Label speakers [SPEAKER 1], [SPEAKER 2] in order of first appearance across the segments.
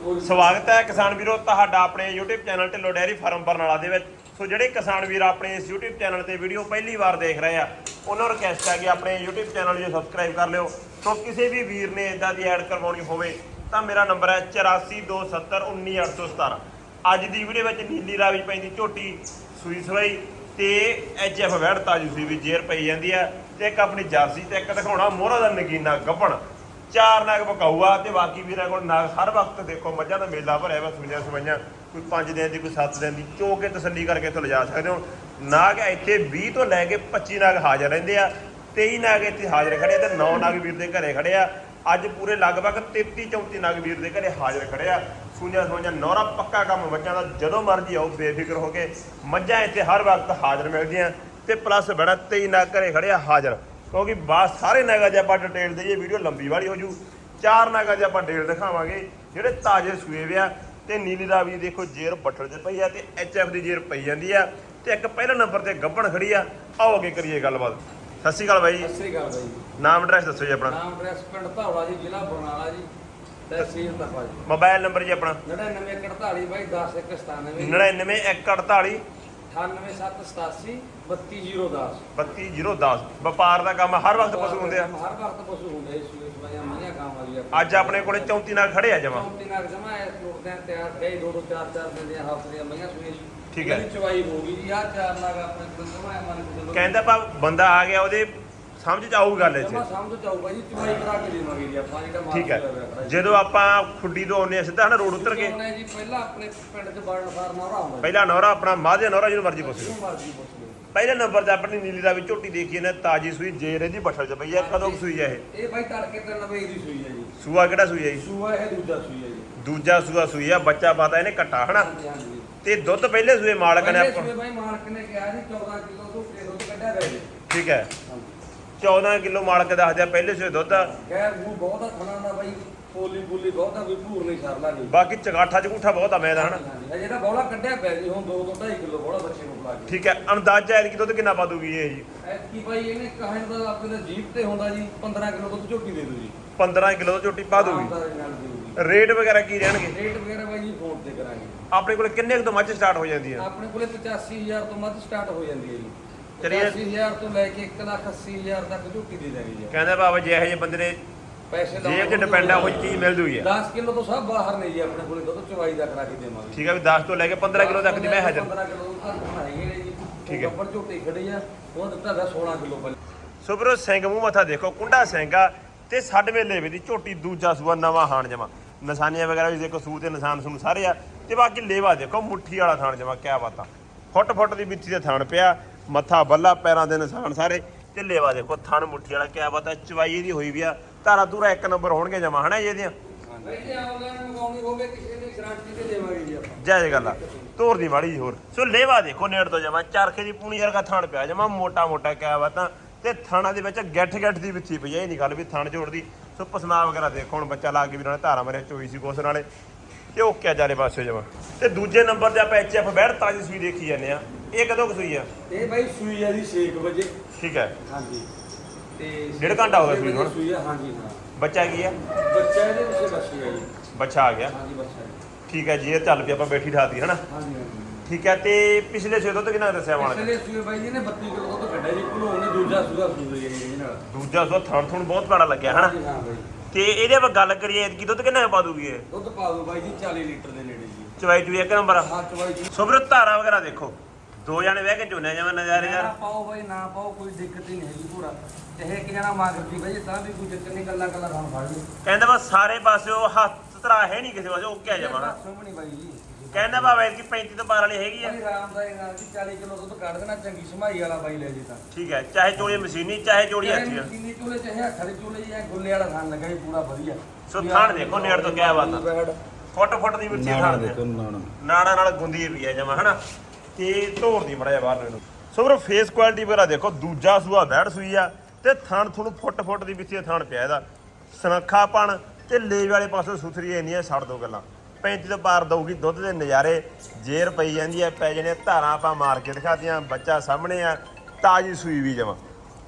[SPEAKER 1] ਸਵਾਗਤ ਹੈ ਕਿਸਾਨ ਵੀਰੋ, ਤੁਹਾਡਾ ਆਪਣੇ YouTube channel Dhillon dairy farm Barnala ਦੇ ਵਿੱਚ। ਸੋ ਜਿਹੜੇ ਕਿਸਾਨ ਵੀਰ ਆਪਣੇ ਇਸ YouTube ਚੈਨਲ ਤੇ ਵੀਡੀਓ ਪਹਿਲੀ ਵਾਰ ਦੇਖ ਰਹੇ ਆ, ਉਹਨਾਂ ਨੂੰ ਰਿਕਵੈਸਟ ਹੈ ਕਿ ਆਪਣੇ YouTube ਚੈਨਲ ਨੂੰ ਸਬਸਕ੍ਰਾਈਬ ਕਰ ਲਿਓ। ਸੋ ਕਿਸੇ ਵੀ ਵੀਰ ਨੇ ਇਦਾਂ ਦੀ ਐਡ ਕਰਵਾਉਣੀ ਹੋਵੇ, ਤਾਂ ਮੇਰਾ ਨੰਬਰ ਹੈ 8427191817 ਅੱਜ ਦੀ ਵੀਡੀਓ ਵਿੱਚ ਨੀਲੀ ਰਾਵੀ ਪੈਂਦੀ, ਝੋਟੀ ਸੂਈ ਸਵਾਈ ਤੇ ਐਚਐਫ ਵੈੜ ਤਾਜੂ ਸੀ ਵੀ ਜੇਰ ਪਈ ਜਾਂਦੀ ਹੈ ਤੇ ਇੱਕ ਆਪਣੀ ਜਰਸੀ ਤੇ ਇੱਕ ਦਿਖਾਉਣਾ, ਮੋਹਰਾ ਦਾ ਨਗੀਨਾ ਗੱਭਣ ਚਾਰ ਨਾਗ ਪਕਾਊਆ ਤੇ ਬਾਕੀ ਵੀਰਾਂ ਕੋਲ ਨਾਗ ਹਰ ਵਕਤ ਦੇਖੋ, ਮੱਝਾਂ ਦਾ ਮੇਲਾ ਭਰਿਆ ਵਾ, ਸੂਈਆਂ ਸਵਾਈਆਂ, ਕੋਈ 5 ਦਿਨ ਦੀ, ਕੋਈ 7 ਦਿਨ ਦੀ, ਚੋ ਕੇ ਤਸੱਲੀ ਕਰਕੇ ਇੱਥੋਂ ਲਿਜਾ ਸਕਦੇ ਹੋ। ਨਾਗ ਇੱਥੇ 20 ਤੋਂ ਲੈ ਕੇ 25 ਨਾਗ ਹਾਜ਼ਰ ਰਹਿੰਦੇ ਆ 23 ਨਾਗ ਇੱਥੇ ਹਾਜ਼ਰ ਖੜੇ ਆ ਤੇ 9 ਨਾਗ ਵੀਰ ਦੇ ਘਰੇ ਖੜੇ ਆ। ਅੱਜ ਪੂਰੇ ਲਗਭਗ 33 34 ਨਾਗ ਵੀਰ ਦੇ ਘਰੇ ਹਾਜ਼ਰ ਖੜੇ ਆ। ਸੂਈਆਂ ਸਵਾਈਆਂ, ਨੌਰਾ ਪੱਕਾ ਕੰਮ, ਮੱਝਾਂ ਦਾ ਜਦੋਂ ਮਰਜ਼ੀ ਆਓ, ਬੇਫਿਕਰ ਹੋ ਕੇ ਮੱਝਾਂ ਇੱਥੇ ਹਰ ਵਕਤ ਹਾਜ਼ਰ ਮਿਲਦੀਆਂ। ਤੇ ਪਲੱਸ ਬੜਾ 23 ਨਾਗ ਘਰੇ ਖੜੇ ਆ, ਹਾਜ਼ਰ। ਕਿਉਂਕਿ ਬਾਅਦ ਸਾਰੇ ਨਾਗਾਂ 'ਚ ਆਪਾਂ ਡਿਟੇਲ ਦਈਏ ਵੀਡੀਓ ਲੰਬੀ ਵਾਲੀ ਹੋ ਜੂ। ਚਾਰ ਨਾਗਾਂ 'ਚ ਆਪਾਂ ਡਿਟੇਲ ਦਿਖਾਵਾਂਗੇ ਜਿਹੜੇ ਤਾਜ਼ੇ ਸੂਏ ਆ। ਤੇ ਨੀਲੀ ਦਾ ਵੀ ਦੇਖੋ ਜੇਰ ਬੱਠਲ 'ਚ ਪਈ ਆ ਤੇ ਐਚਐਫ ਦੀ ਜੇਰ ਪਈ ਜਾਂਦੀ ਆ। ਤੇ ਇੱਕ ਪਹਿਲਾ ਨੰਬਰ ਤੇ ਗੱਭਣ ਖੜੀ ਆ। ਆਓ ਅੱਗੇ ਕਰੀਏ ਗੱਲਬਾਤ। ਸਤਿ ਸ਼੍ਰੀ ਅਕਾਲ ਬਾਈ ਜੀ।
[SPEAKER 2] ਸਤਿ ਸ੍ਰੀ ਅਕਾਲ ਬਾਈ
[SPEAKER 1] ਨਾਮ ਐਡਰੈਸ ਦੱਸੋ ਜੀ ਆਪਣਾ।
[SPEAKER 2] ਨਾਮ ਪ੍ਰੈਸ ਪਿੰਡ ਧੌਲਾ ਜੀ ਜ਼ਿਲ੍ਹਾ ਬਰਨਾਲਾ ਜੀ। ਤਹਿਸੀਲ ਤਪਾ ਜੀ।
[SPEAKER 1] ਮੋਬਾਈਲ ਨੰਬਰ ਜੀ ਆਪਣਾ।
[SPEAKER 2] 9948 ਬਾਈ 10197
[SPEAKER 1] 99148
[SPEAKER 2] 98787 32010
[SPEAKER 1] 32010 ਵਪਾਰ ਦਾ ਕੰਮ ਹਰ ਵਕਤ ਪਸ਼ੂ ਹੁੰਦੇ ਆ।
[SPEAKER 2] ਹਰ ਵਕਤ ਪਸ਼ੂ ਹੁੰਦੇ ਇਸ ਸੂਏ ਸਵਾਈਆਂ ਮਈਆਂ ਗਾਂ ਵਾਲੀ
[SPEAKER 1] ਅੱਜ ਆਪਣੇ ਕੋਲੇ 34 ਨਾਲ ਖੜੇ ਆ ਜਮਾ।
[SPEAKER 2] ਚੌਂਤੀ ਨਾਲ ਜਮਾ ਇਸ ਲੋਕ ਦੇ ਤਿਆਰ ਗਏ ਦੋ ਦੋ ਚਾਰ ਚਾਰ ਦਿਨ ਦੀਆਂ ਹਫ਼ਤੇ ਦੀਆਂ ਮਈਆਂ ਸੂਏ
[SPEAKER 1] ਠੀਕ ਹੈ।
[SPEAKER 2] ਚਵਾਈ ਹੋ ਗਈ ਜੀ ਆ ਚਾਰ ਨਾਗ ਆਪਣੇ ਕੋਲ ਜਮਾ ਹੈ ਮਨ ਕੋਲ
[SPEAKER 1] ਕਹਿੰਦਾ ਪਾ ਬੰਦਾ ਆ ਗਿਆ ਉਹਦੇ ਸਮਝ ਚ ਆਊ ਗੱਲ ਇੱਥੇ
[SPEAKER 2] ਜਮਾ ਸਮਝ ਚਾਊਗਾ ਜੀ ਚਵਾਈ ਕਰਾ ਕੇ ਦੇਵਾਂਗੇ ਜੀ ਆਪਾਂ ਜਿਹੜਾ ਮਾਲ
[SPEAKER 1] ਠੀਕ ਹੈ। ਜਦੋਂ ਆਪਾਂ ਖੁੱਡੀ ਤੋਂ ਆਉਂਦੇ ਆ ਸਿੱਧਾ ਹਨਾ ਰੋਡ ਉਤਰ ਕੇ।
[SPEAKER 2] ਜੀ ਪਹਿਲਾਂ ਆਪਣੇ ਪਿੰਡ 'ਚ ਬੜਨ ਫਾਰ ਨੌਰਾ ਹੁੰਦਾ
[SPEAKER 1] ਪਹਿਲਾ ਨੌਰਾ ਆਪਣਾ ਮਾਝੇ ਨੌਰਾ ਜਿਹਨੂੰ ਮਰਜ਼ੀ ਪੁੱਛ ਲਓ। ਪਹਿਲੇ ਨੰਬਰ ਤੇ ਆਪਣੀ ਨੀਲੀ ਦਾ ਵੀ ਝੋਟੀ ਦੇਖੀ ਨੇ ਤਾਜੀ ਸੂਈ ਜੇਰ ਇਹਦੀ ਬੱਠਲ ਚ ਪਈ ਆ ਕਦੋਂ ਸੂਈ ਆ ਇਹ?
[SPEAKER 2] ਇਹ ਬਾਈ ਤੜਕੇ ਤੇ ਨਵੇਂ ਦੀ ਸੂਈ ਹੈ ਜੀ।
[SPEAKER 1] ਸੂਆ ਕਿਹੜਾ ਸੂਈ ਆ ਜੀ?
[SPEAKER 2] ਸੂਆ ਇਹ ਦੂਜਾ ਸੂਈ ਹੈ ਜੀ।
[SPEAKER 1] ਦੂਜਾ ਸੂਆ ਸੂਈ ਆ ਬੱਚਾ ਪਾਤਾ ਇਹਨੇ ਕੱਟਾ ਹਨਾ? ਤੇ ਦੁੱਧ ਪਹਿਲੇ ਸੂਏ ਮਾਲਕ ਨੇ ਆਪਾਂ
[SPEAKER 2] ਸੂਏ ਬਾਈ ਮਾਲਕ ਨੇ ਕਿਹਾ ਜੀ 14 ਕਿਲੋ ਤੋਂ ਕੇ ਦੁੱਧ ਕੱਢਿਆ ਗਿਆ ਜੀ।
[SPEAKER 1] ਠੀਕ ਹੈ। 14 ਕਿਲੋ ਮਾਲਕ ਦੱਸਦਿਆ ਪਹਿਲੇ ਸੂਏ ਦੁੱਧ। ਆ।
[SPEAKER 2] ਗੈਰ ਉਹ ਬਹੁਤ ਆ ਥਣਾ ਦਾ ਬਾਈ ਪੋਲੀ ਪੋਲੀ ਬਹੁਤ ਕੋਈ ਭੂਰ ਨਹੀਂ ਸਰਲਾ ਨਹੀਂ
[SPEAKER 1] ਬਾਕੀ ਚਗਾਠਾ ਚਗੂਠਾ ਬਹੁਤ ਆ ਮੈਂ ਦਾ ਹਨਾ।
[SPEAKER 2] ਤਾਂ ਬੋਲਾ ਕੱਢਿਆ ਪਿਆ ਜੀ ਹੁਣ 2 ਤੋਂ 2.5 ਕਿਲੋ ਬੋਲਾ ਬੱਚੇ ਨੂੰ ਖਿਲਾ ਕੇ।
[SPEAKER 1] ਠੀਕ ਹੈ ਅੰਦਾਜ਼ਾ ਹੈ ਕਿ ਦੁੱਧ ਕਿੰਨਾ ਪਾ ਦੂਗੀ ਇਹ ਜੀ?
[SPEAKER 2] ਐਤਕੀ ਬਾਈ ਇਹਨੇ ਕਹਿਣ ਦਾ ਆਪਣੇ ਦਾ ਜੀਪ ਤੇ ਹੁੰਦਾ ਜੀ 15 ਕਿਲੋ ਦੁੱਧ ਝੋਟੀ ਦੇ ਦਿਓ ਜੀ।
[SPEAKER 1] 15 ਕਿਲੋ ਦੀ ਝੋਟੀ ਪਾ ਦੂਗੀ ਰੇਟ ਵਗੈਰਾ ਕੀ ਰਹਿਣਗੇ?
[SPEAKER 2] ਰੇਟ ਵਗੈਰਾ ਬਾਈ ਜੀ ਫੋਨ ਤੇ ਕਰਾਂਗੇ।
[SPEAKER 1] ਆਪਣੇ ਕੋਲ ਕਿੰਨੇ ਕੁ ਤੋਂ ਮੱਝ ਸਟਾਰਟ ਹੋ ਜਾਂਦੀ ਆ?
[SPEAKER 2] ਆਪਣੇ ਕੋਲੇ 85000 ਤੋਂ ਮੱਧ ਸਟਾਰਟ ਹੋ ਜਾਂਦੀ ਹੈ ਜੀ।
[SPEAKER 1] ਚਲਿਏ।
[SPEAKER 2] 85000 ਤੋਂ ਲੈ ਕੇ 180000 ਤੱਕ ਝੋਟੀ ਦੇ ਦਾਂਗੇ ਜੀ
[SPEAKER 1] ਕਹਿੰਦਾ ਬਾਬਾ ਜੇ ਇਹੋ ਜਿਹੇ ਬੰਦੇ ਨੇ
[SPEAKER 2] ਪੈਸੇ
[SPEAKER 1] ਜੇਬ 'ਚ ਡਿਪੈਂਡ ਆ ਉਹ ਚੀਜ਼ ਮਿਲ ਜੂਗੀ। ਆ
[SPEAKER 2] 10 ਕਿਲੋ ਤੋਂ ਸਭ ਬਾਹਰ ਨੇ ਜੀ ਆਪਣੇ ਕੋਲੇ ਦੁੱਧ ਚਵਾਈ ਦਾ ਕਰਾ ਕੇ ਦੇਵਾਂਗੇ।
[SPEAKER 1] ਠੀਕ ਹੈ ਵੀ 10 ਤੋਂ ਲੈ ਕੇ 15 ਕਿਲੋ ਤੱਕ ਦੀ ਮੈਂ ਹਾਜ਼ਰ।
[SPEAKER 2] 15 ਕਿਲੋ ਤੱਕ ਬਣਾਏਗੇ ਜੀ।
[SPEAKER 1] ਠੀਕ ਹੈ।
[SPEAKER 2] ਗੱਬਰ ਝੋਟੀ ਖੜੀ ਆ ਉਹ ਦਿੱਤਾ ਦਾ 16 ਕਿਲੋ ਪਹਿਲੇ
[SPEAKER 1] ਸੋ ਵੀਰੋ ਸਿੰਘ ਮੂੰਹ ਮੱਥਾ ਦੇਖੋ ਕੁੰਡਾ ਸਿੰਘ ਆ ਤੇ ਸਾਡੇ ਵੇਲੇ ਦੀ ਝੋਟੀ ਦੂਜਾ ਸੂਆ ਨਵਾਂ ਹਾਣ ਜਮਾ। ਨਿਸ਼ਾਨੀਆਂ ਵਗੈਰਾ ਵੀ ਦੇਖੋ ਸੂ ਤੇ ਨਿਸ਼ਾਨ ਸੁਣ ਸਾਰੇ ਆ। ਤੇ ਬਾਕੀ ਲੇਵਾ ਦੇਖੋ ਮੁੱਠੀ ਵਾਲਾ ਥਾਣ ਜਮਾ ਕਿਆ ਬਾਤਾਂ। ਫੁੱਟ ਫੁੱਟ ਦੀ ਮਿੱਠੀ ਦੇ ਥਾਣ ਪਿਆ। ਮੱਥਾ ਬੱਲਾ ਪੈਰਾਂ ਦੇ ਨਿਸ਼ਾਨ ਸਾਰੇ। ਤੇ ਲੇਵਾ ਦੇਖੋ ਥਣ ਮੁੱਠੀ ਵਾਲਾ ਕਿਆ ਬਾਤਾਂ ਚਵਾਈ ਇਹਦੀ ਹੋਈ ਵੀ ਆ। ਧਾਰਾ ਧੂਰਾ ਇੱਕ ਨੰਬਰ ਹੋਣਗੇ ਜਮਾ ਹਨਾ ਇਹਦੀਆਂ?
[SPEAKER 2] ਜੇ ਜੀ
[SPEAKER 1] ਗੱਲ ਆ ਤੋਰ ਦੀ ਮਾੜੀ ਜੀ ਹੋਰ। ਸੋ ਲੇਵਾ ਦੇਖੋ ਨੇੜ ਤੋਂ ਜਮਾ ਚਰਖੇ ਦੀ ਪੂਣੀ ਵਰਗਾ ਥਣ ਪਿਆ ਜਮਾ ਮੋਟਾ ਮੋਟਾ ਕਿਆ ਬਾਤਾਂ ਤੇ ਥਾਣਾ ਦੇ ਵਿੱਚ ਗੱਠ ਗੱਠ ਦੀ ਵਿੱਥੀ ਪਈ ਆ ਇਹ ਨਹੀਂ ਗੱਲ ਵੀ ਥਣ ਜੋੜਦੀ ਸੋ ਪਸਨਾ ਵਗੈਰਾ ਦੇਖੋ ਹੁਣ ਬੱਚਾ ਲਾ ਕੇ ਵੀ ਨਾਲੇ ਧਾਰਾ ਮਰਿਆ ਚੋਈ ਸੀ ਕੋਸ ਨਾਲੇ। ਤੇ ਉਹ ਕਿਆ ਜਾਰੇ ਪਾਸੇ ਜਮਾ। ਤੇ ਦੂਜੇ ਨੰਬਰ ਤੇ ਆਪਾਂ ਐਚਐਫ ਬੈੜ ਤਾਜੀ ਸੂਈ ਦੇਖੀ ਜਾਂਦੇ ਆ। ਇਹ ਕਦੋਂ ਕੁ ਸੂਈ ਆ?
[SPEAKER 2] ਇਹ ਬਾਈ ਸੂਈ ਆ ਜੀ 6 ਵਜੇ।
[SPEAKER 1] ਠੀਕ ਹੈ।
[SPEAKER 2] ਹਾਂਜੀ। ਤੇ
[SPEAKER 1] ਡੇਢ ਘੰਟਾ ਹੋ ਗਿਆ ਸੂਈ ਨੂੰ ਹੁਣ?
[SPEAKER 2] ਸੂਈ ਆ ਹਾਂਜੀ ਹਾਂ।
[SPEAKER 1] ਬੱਚਾ ਕੀ ਆ?
[SPEAKER 2] ਬੱਚਾ ਇਹਦੇ ਵਿੱਚ ਬੱਚੀ ਆ ਜੀ।
[SPEAKER 1] ਬੱਚਾ ਆ ਗਿਆ।
[SPEAKER 2] ਹਾਂਜੀ ਬੱਚਾ ਹੈ।
[SPEAKER 1] ਠੀਕ ਹੈ ਜੀ ਇਹ ਚੱਲ ਪਈ ਆਪਾਂ ਬੈਠੀ ਠਾਤੀ ਹਨਾ?
[SPEAKER 2] ਹਾਂਜੀ ਹਾਂਜੀ।
[SPEAKER 1] ਠੀਕ ਹੈ ਤੇ ਪਿਛਲੇ ਸੂਏ ਦੁੱਧ ਕਿੰਨਾ ਦੱਸਿਆ ਮਾਲਕ
[SPEAKER 2] ਪਿਛਲੇ ਸੂਏ ਬਾਈ ਜੀ ਨੇ 32 ਕਿਲੋ ਦੁੱਧ ਕੱਢਿਆ ਜੀ ਭਲੋ ਨੇ ਦੂਜਾ ਸੂਆ ਸੂਈ ਹੈ ਜੀ ਨਾਲ।
[SPEAKER 1] ਦੂਜਾ ਸੂਆ ਥਣ ਥਣ ਬਹੁਤ ਬੜਾ ਲੱਗਿਆ ਹਨਾ?
[SPEAKER 2] ਹਾਂਜੀ ਹਾਂ ਬਾਈ।
[SPEAKER 1] ਤੇ ਇਹਦੇ ਆਪਾਂ ਗੱਲ ਕਰੀਏ ਕਿ ਦੁੱਧ ਕਿੰਨਾ ਪਾ ਦੂਗੀ ਇਹ?
[SPEAKER 2] ਦੁੱਧ ਪਾ ਦੋ ਬਾਈ ਜੀ 40 ਲੀਟਰ ਦੇ ਨੇੜੇ ਜੀ।
[SPEAKER 1] ਚਵਾਈ ਚੂਈ ਇੱਕ ਨੰਬਰ
[SPEAKER 2] ਹਾਂ ਚਵਾਈ ਜੀ
[SPEAKER 1] ਸੋ ਵੀਰੋ ਧਾਰਾ ਵਗੈਰਾ ਦੇਖੋ। ਦੋ ਜਣੇ ਬਹਿ ਕੇ ਝੋਨੇ ਜਿਵੇਂ ਨਜ਼ਾਰੇ
[SPEAKER 2] ਨਾ
[SPEAKER 1] ਯਾਰ
[SPEAKER 2] ਪਾਓ ਬਾਈ ਨਾ ਪਾਓ ਕੋਈ ਦਿੱਕਤ ਹੀ ਨਹੀਂ ਹੈਗੀ ਪੂਰਾ। ਇਹ ਕਿ ਜਣਾ ਮਾਗਰ ਦੀ ਬਾਈ ਤਾਂ ਵੀ ਕੋਈ ਚੱਕਰ ਨਹੀਂ ਕੱਲਾ ਕੱਲਾ ਸਾਨੂੰ ਫੜ ਲਓ
[SPEAKER 1] ਕਹਿੰਦਾ ਬਸ ਸਾਰੇ ਪਾਸਿਓ ਹੱਥ ਧਰਾ ਹੈ ਨਹੀਂ ਕਿਸੇ ਪਾਸੇ ਉਹ ਕਿਆ ਜਮਾਣਾ
[SPEAKER 2] ਸੁਮਣੀ ਬਾਈ। ਜੀ
[SPEAKER 1] ਕਹਿੰਦਾ ਬਾਬਾ ਕਿ 35 ਤੋਂ 12 ਵਾਲੀ ਹੈਗੀ ਆ।
[SPEAKER 2] ਰਾਮ ਦਾ ਨਾਲ ਜੀ 40 ਕਿਲੋ ਦੁੱਧ ਕੱਢ ਦੇਣਾ ਚੰਗੀ ਸਮਾਈ ਵਾਲਾ ਬਾਈ ਲੈ ਜੀ ਤਾਂ।
[SPEAKER 1] ਠੀਕ ਹੈ ਚਾਹੇ ਚੋਲੀ ਮਸ਼ੀਨੀ ਚਾਹੇ ਚੋਲੀ ਹੱਥੀ ਆ।
[SPEAKER 2] ਕਿੰਨੀ ਚੂਲੇ ਚਾਹੇ ਹੱਥ ਦੇ ਚੂਲੇ ਜਾਂ ਗੁੱਲੇ ਵਾਲਾ ਥਾਨ ਲੱਗਾ ਜੀ ਪੂਰਾ ਵਧੀਆ।
[SPEAKER 1] ਸੋ ਥਾਣ ਦੇਖੋ ਨੇੜ ਤੋਂ ਕਿਆ ਬਾਤ ਆ। ਫੁੱਟ ਫੁੱਟ ਦੀ ਮਿੱਟੀ ਥਾਣ ਦੇਖੋ
[SPEAKER 3] ਨਾਣਾ
[SPEAKER 1] ਨਾੜਾ। ਨਾਲ ਗੁੰਦੀ ਵੀ ਆ ਜਮਾ ਹਨਾ? ਤੇ ਧੋਰ ਦੀ ਮੜਿਆ ਬਾਹਰ ਨੂੰ ਇਹਨੂੰ। ਸੋ ਵੀਰੋ ਫੇਸ ਕੁਆਲਿਟੀ ਵਗੈਰਾ ਦੇਖੋ, ਦੂਜਾ ਸੂਆ ਬੈੜ ਸੂਈ ਆ ਤੇ ਥਣ ਤੁਹਾਨੂੰ ਫੁੱਟ ਫੁੱਟ ਦੀ ਵਿੱਚੇ ਥਣ ਪਿਆ ਇਹਦਾ। ਸਨੱਖਾਪਣ ਤੇ ਲੇਵ ਵਾਲੇ ਪਾਸੇ ਸੁਥਰੀ ਇੰਨੀਆਂ ਛੱਡ ਦੋ ਗੱਲਾਂ। 35 ਤੋਂ ਪਾਰ ਦਊਗੀ ਦੁੱਧ ਦੇ ਨਜ਼ਾਰੇ, ਜੇਰ ਪਈ ਜਾਂਦੀ ਆ, ਪੈ ਜਣੇ ਧਾਰਾਂ ਆਪਾਂ ਮਾਰ ਕੇ ਦਿਖਾਤੀਆਂ, ਬੱਚਾ ਸਾਹਮਣੇ ਆ, ਤਾਜੀ ਸੂਈ ਵੀ ਜਮਾ।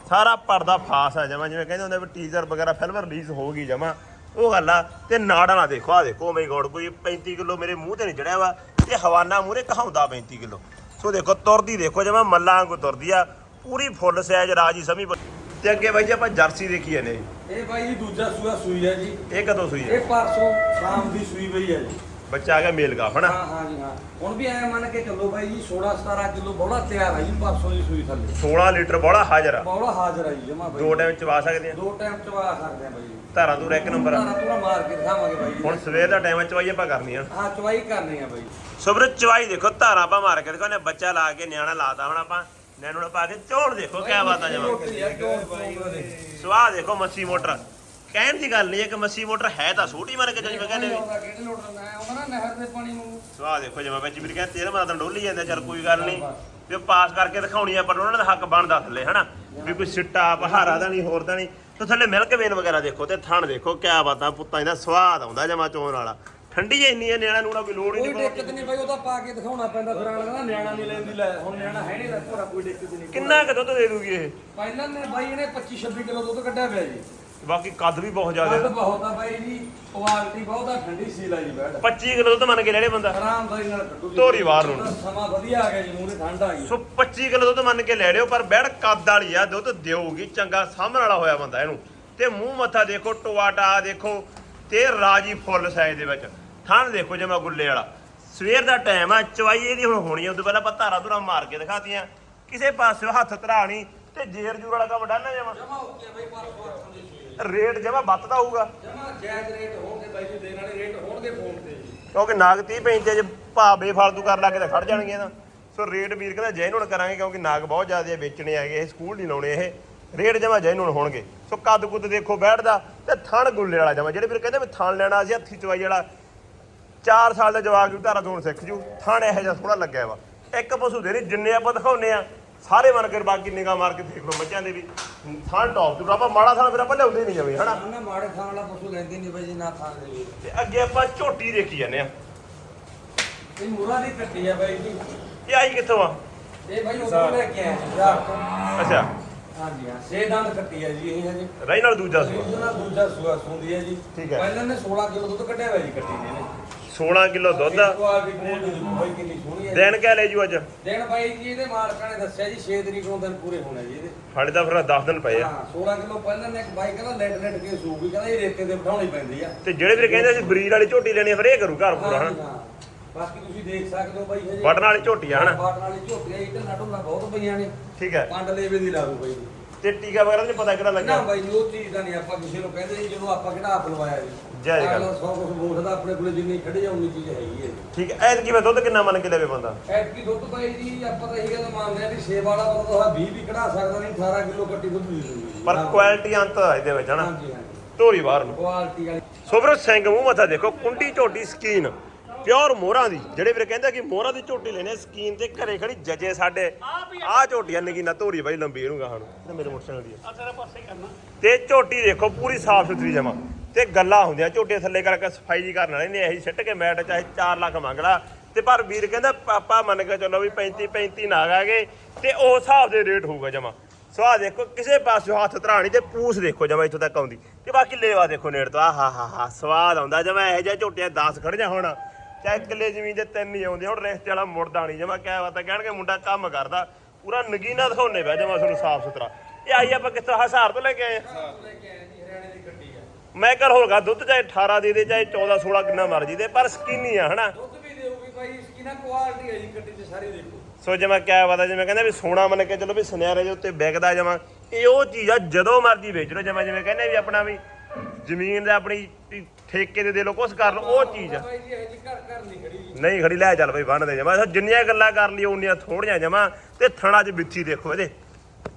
[SPEAKER 1] ਸਾਰਾ ਪਰਦਾ ਫਾਸ ਆ ਜਮਾ, ਜਿਵੇਂ ਕਹਿੰਦੇ ਹੁੰਦੇ ਵੀ ਟੀਜ਼ਰ ਵਗੈਰਾ ਫਿਲਮ ਰਿਲੀਜ਼ ਹੋ ਗਈ ਜਮਾ। ਉਹ ਗੱਲ ਆ, ਤੇ ਨਾੜਾਂ ਨਾ ਦੇਖੋ ਆ ਦੇਖੋ oh ਮਈ ਗੋਡ ਕੋਈ 35 ਕਿਲੋ ਮੇਰੇ ਮੂੰਹ ਤੇ ਨਹੀਂ ਚੜਿਆ ਵਾ, ਤੇ ਹਵਾਨਾ ਮੂਰੇ ਕਹਾਉਂਦਾ 35 ਕਿਲੋ। ਸੋ ਦੇਖੋ ਤੁਰਦੀ ਦੇਖੋ ਜਿਵੇਂ ਮੱਲਾਂ ਵਾਂਗੂ ਤੁਰਦੀ ਆ ਪੂਰੀ ਫੁੱਲ ਸਾਈਜ਼ ਰਾਜੀ ਸਮੀ ਤੇ ਅੱਗੇ ਬਾਈ ਜੀ ਆਪਾਂ ਜਰਸੀ ਦੇਖੀ ਜਾਂਦੇ।
[SPEAKER 2] ਇਹ ਬਾਈ ਜੀ ਦੂਜਾ ਸੂਆ ਸੂਈ ਹੈ ਜੀ।
[SPEAKER 1] ਇਹ ਕਦੋਂ ਸੂਈ ਹੈ
[SPEAKER 2] ਇਹ ਪਰਸੋਂ ਸ਼ਾਮ ਦੀ ਸੂਈ ਪਈ ਹੈ ਜੀ।
[SPEAKER 1] ਬੱਚਾ ਆ ਗਿਆ ਮੇਲ ਗਾ ਹਨਾ?
[SPEAKER 2] ਹਾਂ ਹਾਂ ਜੀ ਹਾਂ। ਹੁਣ ਵੀ ਐ ਮੰਨ ਕੇ ਚੱਲੋ ਬਾਈ ਜੀ 16 17 ਕਿਲੋ ਬੋਲਾ ਤਿਆਰ ਹੈ ਜੀ ਪਰਸੋਂ ਦੀ ਸੂਈ ਥੱਲੇ।
[SPEAKER 1] 16 ਲੀਟਰ ਬੋਲਾ ਹਾਜ਼ਰ ਆ।
[SPEAKER 2] ਬੋਲਾ ਹਾਜ਼ਰ ਹੈ ਜੀ ਜਮਾ ਬਾਈ।
[SPEAKER 1] ਦੋ ਟਾਈਮ ਚਵਾ ਸਕਦੇ ਆ।
[SPEAKER 2] ਦੋ ਟਾਈਮ ਚਵਾ ਸਕਦੇ ਆ ਬਾਈ ਜੀ।
[SPEAKER 1] ਧਾਰਾਂ ਦੂਰ ਇੱਕ ਨੰਬਰ ਆ।
[SPEAKER 2] ਧਾਰਾਂ ਮਾਰ ਕੇ ਦਿਖਾਵਾਂਗੇ ਬਾਈ ਜੀ।
[SPEAKER 1] ਹੁਣ ਸਵੇਰ ਦਾ ਟਾਈਮ ਚਵਾਈ ਆਪਾਂ ਕਰਨੀ ਆ
[SPEAKER 2] ਹਾਂ ਚਵਾਈ ਕਰਨੀ ਆ ਬਾਈ।
[SPEAKER 1] ਸਬਰ ਚਵਾਈ ਦੇਖੋ ਧਾਰਾਂ ਆਪਾਂ ਮਾਰ ਕੇ ਦੇਖੋ ਨੇ ਬੱਚਾ ਲਾ ਕੇ ਨਿਆਣਾ ਲਾਤਾ ਹੁਣ ਆਪਾਂ। ਨੈਣੂ ਨੂੰ ਪਾ ਕੇ ਝੋਲ ਦੇਖੋ ਕਿਆ ਬਾਤ ਆ ਜਮਾ ਸਵਾਹ ਦੇਖੋ ਮੱਛੀ ਮੋਟਰ। ਕਹਿਣ ਦੀ ਗੱਲ ਨਹੀਂ ਹੈ ਕਿ ਮੱਛੀ ਮੋਟਰ ਹੈ ਤਾਂ ਛੋਟੀ ਮਰ ਕੇ ਜਿਵੇਂ ਕਹਿੰਦੇ ਵੀ
[SPEAKER 2] ਕਿਹੜੇ ਲੋਟ ਨਾ ਆਉਂਦਾ ਨਾ ਨਹਿਰ ਦੇ ਪਾਣੀ ਨੂੰ।
[SPEAKER 1] ਸਵਾਹ ਦੇਖੋ ਜਿਵੇਂ ਵਿੱਚ ਵੀ ਕਹਿੰਦੇ ਤੇਰੇ ਮਾਤਾ ਤਾਂ ਡੋਲੀ ਜਾਂਦੇ ਚਲ ਕੋਈ ਗੱਲ ਨਹੀਂ। ਉਹ ਪਾਸ ਕਰਕੇ ਦਿਖਾਉਣੀ ਆ ਪਰ ਉਹਨਾਂ ਦਾ ਹੱਕ ਬਣਦਾ ਥੱਲੇ ਹਨਾ? ਵੀ ਕੋਈ ਸਿੱਟਾ ਪਹਾਰਾ ਦਾ ਨਹੀਂ ਹੋਰ ਦਾ ਨਹੀਂ। ਤੇ ਥੱਲੇ ਮਿਲਕ ਵੇਨ ਵਗੈਰਾ ਦੇਖੋ ਤੇ ਥਣ ਦੇਖੋ ਕਿਆ ਬਾਤਾਂ ਪੁੱਤਾਂ ਇਹਦਾ ਸਵਾਦ ਆਉਂਦਾ ਜਮਾ ਚੋਣ ਵਾਲਾ। ਠੰਡੀ ਇੰਨੀ ਹੈ ਨਿਆਣਾ ਨੂਣਾ ਕੋਈ ਲੋੜ ਹੀ
[SPEAKER 2] ਕੋਈ
[SPEAKER 1] ਨਹੀਂ
[SPEAKER 2] ਦਿੱਕਤ ਨਹੀਂ ਬਾਈ ਉਹਦਾ ਪਾ ਕੇ ਦਿਖਾਉਣਾ ਪੈਂਦਾ ਫਿਰ ਆਣ ਕਹਿੰਦਾ ਨਿਆਣਾ ਨਹੀਂ ਲੈਂਦੀ ਲੈ ਹੁਣ ਨਿਆਣਾ ਹੈ ਨਹੀਂ ਤਾਂ ਭੋਰਾ ਕੋਈ ਦਿੱਕਤ ਨਹੀਂ।
[SPEAKER 1] ਕਿੰਨਾ ਕੁ ਦੁੱਧ ਦੇ ਦੂਗੀ ਇਹ?
[SPEAKER 2] ਪਹਿਲਾਂ ਨੇ ਬਾਈ ਇਹਨੇ 25 26 ਕਿਲੋ ਦੁੱਧ ਕੱਢਿਆ ਪਿਆ ਜੀ।
[SPEAKER 1] ਬਾਕੀ ਕੱਦ ਵੀ ਬਹੁਤ ਜ਼ਿਆਦਾ।
[SPEAKER 2] ਕੱਦ
[SPEAKER 1] ਹੈ।
[SPEAKER 2] ਬਹੁਤ ਆ ਬਾਈ ਜੀ ਕੁਆਲਿਟੀ ਬਹੁਤ ਆ ਠੰਡੀ ਸੀਲ ਆ ਜੀ ਬੈਡ।
[SPEAKER 1] 25 ਕਿਲੋ ਦੁੱਧ ਮੰਨ ਕੇ ਲੈਣੇ ਬੰਦਾ।
[SPEAKER 2] ਆਰਾਮਦਾਰੀ ਨਾਲ ਕੱਢੂ ਜੀ।
[SPEAKER 1] ਧੋਰੀ ਬਾਹਰ ਨੂੰ।
[SPEAKER 2] ਉਹਦਾ ਸਮਾਂ ਵਧੀਆ ਆ ਗਿਆ ਜੀ ਮੂਹਰੇ ਠੰਡ ਆ ਗਈ।
[SPEAKER 1] ਸੋ 25 ਕਿਲੋ ਦੁੱਧ ਮੰਨ ਕੇ ਲੈ ਲਿਓ ਪਰ ਬੈੜ ਕੱਦ ਵਾਲੀ ਆ ਦੁੱਧ ਦਿਓਗੀ ਚੰਗਾ ਸਾਹਮਣ ਵਾਲਾ ਹੋਇਆ ਬੰਦਾ ਇਹਨੂੰ। ਤੇ ਮੂੰਹ ਮੱਥਾ ਦੇਖੋ ਟਵਾਟਾ ਦੇਖੋ ਤੇ ਰਾਜੀ ਫੁੱਲ ਸਾਈਜ਼ ਦੇ ਵਿੱਚ। ਥਣ ਦੇਖੋ ਜਿਵੇਂ ਗੁੱਲੇ ਵਾਲਾ। ਸਵੇਰ ਦਾ ਟਾਈਮ ਆ ਚਵਾਈ ਇਹਦੀ ਹੁਣ ਹੋਣੀ ਆ ਉਦੋਂ ਪਹਿਲਾਂ ਆਪਾਂ ਧਾਰਾ ਧੁਰਾ ਮਾਰ ਕੇ ਦਿਖਾਤੀਆਂ। ਕਿਸੇ ਪਾਸੇ ਹੱਥ ਧਰਾਣੀ ਤੇ ਜੇਰ ਜੂਰ ਵਾਲਾ ਕੰਮ ਡਾਨਾ ਜਮਾ।
[SPEAKER 2] ਜਮਾ ਓਕੇ ਬਾਈ ਪਰ ਪਰ
[SPEAKER 1] ਰੇਟ ਜਮਾ ਬੱਤਦਾ ਹੋਊਗਾ।
[SPEAKER 2] ਜਮਾ ਜਾਇਜ਼ ਰੇਟ ਹੋਣਗੇ ਬਾਈ ਜੀ ਦੇਣ ਵਾਲੇ ਰੇਟ ਹੋਣਗੇ ਫੋਨ ਤੇ
[SPEAKER 1] ਕਿਉਂਕਿ ਨਾਗ 30 ਪੈਂਤੇ ਜੇ ਭਾ ਬੇਫਾਲਤੂ ਕਰ ਲਾ ਕੇ ਤਾਂ ਖੜ ਜਾਣਗੇ ਨਾ। ਸੋ ਰੇਟ ਵੀਰ ਕਹਿੰਦਾ ਜੈਨੂਨ ਕਰਾਂਗੇ ਕਿਉਂਕਿ ਨਾਗ ਬਹੁਤ ਜ਼ਿਆਦਾ ਵੇਚਣੇ ਹੈਗੇ ਇਹ ਸਕੂਲ ਨਹੀਂ ਲਾਉਣੇ ਇਹ। ਰੇਟ ਜਮਾ ਜੈਨੂਨ ਹੋਣਗੇ। ਸੋ ਕੱਦ ਕੁੱਦ ਦੇਖੋ ਬੈਠਦਾ ਤੇ ਥਣ ਗੁੱਲੇ ਵਾਲਾ ਜਮਾ। ਜਿਹੜੇ ਵੀਰ ਕਹਿੰਦੇ ਵੀ ਥਣ ਲੈਣਾ ਸੀ ਹੱਥੀ ਚਵਾਈ ਵਾਲਾ 4 ਸਾਲ ਦਾ ਜਵਾਕ ਵੀ ਧਾਰਾ ਦੋਣ ਸਿੱਖ ਜੂ। ਥਣ ਇਹੋ ਜਿਹਾ ਥੋੜਾ ਲੱਗਿਆ ਵਾ। ਇੱਕ ਪਸ਼ੂ ਦੇ ਨਹੀਂ ਜਿੰਨੇ ਆਪਾਂ ਦਿਖਾਉਨੇ ਆ ਸਾਰੇ ਕੇ ਬਾਕੀ ਨਿਗਾਹ ਮਾਰ ਕੇ ਦੇਖ ਲਓ ਮੱਝਾਂ ਦੇ ਵੀ। ਥਣ ਟੌਪ ਤੇ। ਆਪਾਂ ਮਾੜਾ ਥਣ ਫਿਰ ਆਪਾਂ ਲਿਆਉਂਦੇ ਨਹੀਂ ਜਵੇਂ ਹਨਾ?
[SPEAKER 2] ਨਾ ਮਾੜੇ ਖਾਣ ਵਾਲਾ ਪਸ਼ੂ ਲੈਂਦੇ ਨਹੀਂ ਬਾਈ ਜੀ ਨਾ ਖਾਣ ਦੇ ਵੀ
[SPEAKER 1] ਤੇ ਅੱਗੇ ਆਪਾਂ ਝੋਟੀ ਦੇਖੀ ਜਾਂਦੇ ਆ
[SPEAKER 2] ਇਹ ਮੁਰਾ ਦੀ ਕੱਟੀ ਆ ਬਾਈ ਜੀ।
[SPEAKER 1] ਇਹ ਆਈ ਕਿੱਥੋਂ ਆ?
[SPEAKER 2] ਇਹ ਬਾਈ ਉਦੋਂ ਲੈ ਕੇ ਯਾਰ ਤੋਂ।
[SPEAKER 1] ਅੱਛਾ।
[SPEAKER 2] ਹਾਂਜੀ ਹਾਂ ਛੇ ਦੰਦ ਕੱਟੀ ਆ ਜੀ ਇਹ ਹਜੇ।
[SPEAKER 1] ਰਹੀ ਨਾਲ ਦੂਜਾ
[SPEAKER 2] ਨਾ ਦੂਜਾ ਸੂਆ ਸੁੰਦੀ ਹੈ ਜੀ।
[SPEAKER 1] ਠੀਕ ਹੈ।
[SPEAKER 2] ਪਹਿਲਾਂ ਨੇ 16 ਕਿਲੋ ਦੁੱਧ ਕੱਢਿਆ ਹੋਇਆ ਜੀ ਕੱਟੀ ਨੇ
[SPEAKER 1] 16 ਕਿਲੋ ਦੁੱਧ ਆ। ਦਿਨ ਕਿਆ ਲੈ ਜੂ ਅੱਜ?
[SPEAKER 2] ਦਿਨ ਬਾਈ ਜੀ ਇਹਦੇ ਮਾਲਕਾਂ ਨੇ ਦੱਸਿਆ ਜੀ 6 ਤਰੀਕ ਨੂੰ ਦਿਨ ਪੂਰੇ ਹੋਣੇ ਜੀ ਇਹਦੇ।
[SPEAKER 1] ਸਾਡੇ ਤਾਂ ਫਿਰ 10 ਦਿਨ ਪਏ ਆ।
[SPEAKER 2] ਹਾਂ 16 ਕਿਲੋ ਪਹਿਲਾਂ ਨੇ ਇੱਕ ਬਾਈ ਕਹਿੰਦਾ ਲੈਟ ਲੈਟ ਕੇ ਸੂਗੀ ਕਹਿੰਦਾ ਇਹ ਰੇਤੇ ਤੇ ਬਿਠਾਉਣੀ ਪੈਂਦੀ ਆ।
[SPEAKER 1] ਤੇ ਜਿਹੜੇ ਵੀਰ ਕਹਿੰਦੇ ਸੀ ਬਰੀਡ ਵਾਲੀ ਝੋਟੀ ਲੈਣੀ ਆ, ਫਿਰ ਇਹ ਕਰੂ ਘਰ ਪੂਰਾ
[SPEAKER 2] ਹਾਂ
[SPEAKER 1] ਹਨਾ?
[SPEAKER 2] ਬਾਕੀ ਤੁਸੀਂ ਦੇਖ ਸਕਦੇ ਹੋ ਬਾਈ ਹਜੇ।
[SPEAKER 1] ਬਟਨ ਵਾਲੀ ਝੋਟੀ ਆ ਹਨਾ?
[SPEAKER 2] ਬਾਟਨ ਵਾਲੀ ਝੋਟੀਆਂ ਇਹ ਢੰਨਾ ਢੁੰਨਾ ਬਹੁਤ ਪਈਆਂ ਨੇ।
[SPEAKER 1] ਠੀਕ ਹੈ
[SPEAKER 2] ਪੰਡ ਲੇਵੇ ਦੀ ਲਾ ਦੋ ਬਾਈ। ਜੀ
[SPEAKER 1] ਤੇ ਟੀਕਾ ਵਗੈਰਾ ਨਹੀਂ ਪਤਾ ਕਿਹੜਾ
[SPEAKER 2] ਨਾ ਬਾਈ ਜੀ, ਉਹ ਚੀਜ਼ ਦਾ ਨਹੀਂ ਆਪਾਂ ਕਿਸੇ ਨੂੰ ਕਹਿੰਦੇ ਜੀ ਜਦੋਂ ਆਪਾਂ ਕਿਹੜਾ ਆਪ ਲਵਾਇਆ ਜੀ
[SPEAKER 1] ਜਾਇਜ਼ ਗੱਲ।
[SPEAKER 2] ਅਗਲਾ ਸੌ ਕੁਛ ਬੋਲਦਾ ਆਪਣੇ ਕੋਲੇ ਜਿੰਨੀ ਖੜੇ ਜਾ ਉਨੀ ਚੀਜ਼ ਹੈਗੀ ਹੈ।
[SPEAKER 1] ਠੀਕ ਹੈ ਐਤ ਕੀ ਮੈਂ ਦੁੱਧ ਕਿੰਨਾ ਮੰਨ ਕੇ ਲੈਵੇ ਬੰਦਾ?
[SPEAKER 2] ਐਤਕੀ ਦੁੱਧ ਬਾਈ ਜੀ ਆਪਾਂ ਤਾਂ ਇਹੀ ਗੱਲ ਮੰਨਦੇ ਆ ਵੀ ਸੇਬ ਵਾਲਾ ਬੰਦਾ ਤਾਂ 20 ਵੀ ਕਢਾ ਸਕਦਾ ਨਹੀਂ 18 ਕਿਲੋ ਕੱਟੀ ਦੁੱਧ ਦੇ ਦੂਗੀ
[SPEAKER 1] ਪਰ ਕੁਆਲਿਟੀ ਅੰਤ ਆ ਇਹਦੇ ਵਿੱਚ ਹਨਾ?
[SPEAKER 2] ਹਾਂਜੀ ਹਾਂਜੀ।
[SPEAKER 1] ਧੋਰੀ ਬਾਹਰ ਨੂੰ।
[SPEAKER 2] ਕੁਆਲਿਟੀ ਵਾਲੀ।
[SPEAKER 1] ਸੋਬਰ ਸਿੰਘ ਮੂੰਹ ਮੱਥਾ ਦੇਖੋ ਕੁੰਡੀ ਝੋਟੀ ਸਕੀਨ। ਪਿਓਰ ਮੋਹਰਾਂ ਦੀ ਜਿਹੜੇ ਵੀਰ ਕਹਿੰਦੇ ਕਿ ਮੋਹਰਾਂ ਦੀ ਝੋਟੀ ਲੈਣੇ ਸਕੀਨ ਤੇ ਘਰੇ ਖੜੀ ਜਜੇ ਸਾਡੇ। ਆਹ ਝੋਟੀਆਂ ਨਗੀਨਾ ਧੋਰੀ ਬਾਈ ਲੰਬੀ ਇਹਨੂੰ ਗਾਹਾਂ ਨੂੰ ਇਹ ਮੇਰੇ ਮੋਟਰਸਾਈਕਲ ਦੀ ਆ। ਤੇ ਝੋਟੀ ਦੇਖੋ ਪੂਰੀ ਸਾਫ਼ ਸੁਥਰੀ ਜਮਾ। ਤੇ ਗੱਲਾਂ ਹੁੰਦੀਆਂ ਝੋਟੀਆਂ ਥੱਲੇ ਕਰਕੇ ਸਫ਼ਾਈ ਜੀ ਕਰਨ ਵਾਲੇ ਨੇ ਇਹੀ ਸਿੱਟ ਕੇ ਮੈਟ ਚਾਹੇ 4 ਲੱਖ ਮੰਗਲਾ ਤੇ ਪਰ ਵੀਰ ਕਹਿੰਦਾ ਪਾਪਾ ਮੰਨ ਕੇ ਚੱਲੋ ਵੀ 35 35 ਨਾਗ ਆ ਗਏ ਤੇ ਉਹ ਹਿਸਾਬ ਦੇ ਰੇਟ ਹੋਊਗਾ ਜਮਾ। ਸੋ ਦੇਖੋ ਕਿਸੇ ਪਾਸੇ ਹੱਥ ਧਰਾਣੀ ਤੇ ਪੂਛ ਦੇਖੋ ਜਮਾ ਇੱਥੋਂ ਤੱਕ ਆਉਂਦੀ। ਤੇ ਬਾਕੀ ਲੇਵਾ ਦੇਖੋ ਨੇੜ ਤੋਂ ਆਹ ਹਾ ਹਾ ਹਾ ਸਵਾਦ ਆਉਂਦਾ ਜਮਾ ਇਹੋ ਜਿਹਾ ਝੋਟੀਆਂ 10 ਖੜੀਆਂ ਹੁਣ। ਚਾਹੇ ਕਿੱਲੇ ਜ਼ਮੀਨ ਦੇ ਤਿੰਨ ਹੀ ਆਉਂਦੇ ਹੁਣ ਰਿਸ਼ਤੇ ਵਾਲਾ ਮੁੜਦਾ ਨਹੀਂ ਜਮਾ ਕਿਆ ਬਾਤ ਹੈ ਕਹਿਣਗੇ ਮੁੰਡਾ ਕੰਮ ਕਰਦਾ ਪੂਰਾ ਨਗੀਨਾ ਦਿਖਾਉਣੇ ਪਿਆ ਜਮਾ ਤੁਹਾਨੂੰ ਸਾਫ਼ ਸੁਥਰਾ। ਇਹ ਆਈ ਆਪਾਂ ਕਿੱਥੋਂ ਹਸਾਰ ਤੋਂ ਲੈ ਕੇ ਆਏ ਆ? ਮੈਂ ਕਰ ਹੋਗਾ ਦੁੱਧ ਚਾਹੇ 18 ਦੇ ਦੇ ਚਾਹੇ 14 16 ਕਿੰਨਾ ਮਰਜ਼ੀ ਦੇ ਪਰ ਸਕੀਨੀ ਆ ਹਨਾ?
[SPEAKER 2] ਦੁੱਧ ਵੀ ਦੇਊਗੀ ਬਾਈ ਇਸकी ਨਾ ਕੁਆਲਿਟੀ ਹੈ ਜੀ ਗੱਡੀ ਤੇ ਸਾਰੀ ਦੇਖੋ।
[SPEAKER 1] ਸੋ ਜਿਵੇਂ ਕਿਆ ਪਤਾ ਜਿਵੇਂ ਕਹਿੰਦੇ ਵੀ ਸੋਨਾ ਮੰਨ ਕੇ ਚਲੋ ਵੀ ਸੁਨਿਆਰੇ ਦੇ ਉੱਤੇ ਵਿਕਦਾ ਜਮਾ ਇਹ ਉਹ ਚੀਜ਼ ਆ ਜਦੋਂ ਮਰਜ਼ੀ ਵੇਚ ਲਓ ਜਿਵੇਂ ਜਿਵੇਂ ਕਹਿੰਦੇ ਵੀ ਆਪਣਾ ਵੀ ਜ਼ਮੀਨ ਦਾ ਆਪਣੀ ਠੇਕੇ ਦੇ ਦੇ ਲੋ ਕੁਛ ਕਰ ਲਓ ਉਹ ਚੀਜ਼ ਆ।
[SPEAKER 2] ਬਾਈ ਜੀ ਇਹ ਜੀ ਘਰ ਘਰ ਨਹੀਂ ਖੜੀ ਜੀ
[SPEAKER 1] ਨਹੀਂ ਖੜੀ ਲੈ ਚੱਲ ਬਈ ਬੰਨ ਦੇ ਜਮਾ। ਜਿੰਨੀਆਂ ਗੱਲਾਂ ਕਰ ਲਈ ਉਨੀਆਂ ਥੋੜੀਆਂ ਜਮਾ। ਤੇ ਥਣਾ 'ਚ ਬਿੱਥੀ ਦੇਖੋ ਇਹਦੇ।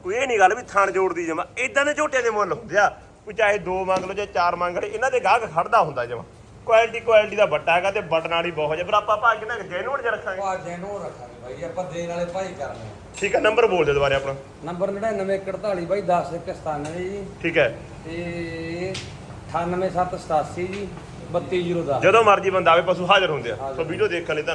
[SPEAKER 1] ਕੋਈ ਇਹ ਨਹੀਂ ਗੱਲ ਵੀ ਥਣ ਜੋੜਦੀ ਜਮਾ। ਇਦਾਂ ਦੇ ਝੋਟਿਆਂ ਦੇ ਮੁੱਲ ਹੁੰਦੇ ਆ। ਕੋਈ ਚਾਹੇ ਦੋ ਮੰਗ ਲਓ ਚਾਹੇ ਚਾਰ ਮੰਗ ਲਓ ਇਹਨਾਂ ਦੇ ਗਾਹਕ ਖੜਦਾ ਹੁੰਦਾ ਜਮਾ। ਕੁਆਲਿਟੀ ਕੁਆਲਿਟੀ ਦਾ ਵੱਟਾ ਹੈਗਾ ਤੇ ਬਟਨ ਵਾਲੀ ਬਹੁਤ ਜੇ ਪਰ ਆਪਾਂ ਭਾਗ ਕਿੰਨਾ ਜੈਨੂਨ ਚ ਰੱਖਾਂਗੇ?
[SPEAKER 2] ਪਾ ਜੈਨੋ ਰੱਖਾਂਗੇ ਬਾਈ ਆਪਾਂ ਦੇਣ ਵਾਲੇ ਭਾਈ ਕਰਨੇ
[SPEAKER 1] ਠੀਕ ਹੈ ਨੰਬਰ ਬੋਲ ਦੇ ਦੁਬਾਰੇ ਆਪਣਾ।
[SPEAKER 2] ਨੰਬਰ 9941 ਬਾਈ 10197 ਜੀ।
[SPEAKER 1] ਠੀਕ ਹੈ।
[SPEAKER 2] ਤੇ 98787 ਜੀ 3210
[SPEAKER 1] ਜਦੋਂ ਮਰਜ਼ੀ ਬੰਦਾ ਆਵੇ ਪਸ਼ੂ ਹਾਜ਼ਰ ਹੁੰਦੇ ਆ। ਸੋ ਵੀਡੀਓ ਦੇਖਣ ਲਈ ਧੰਨਵਾਦ।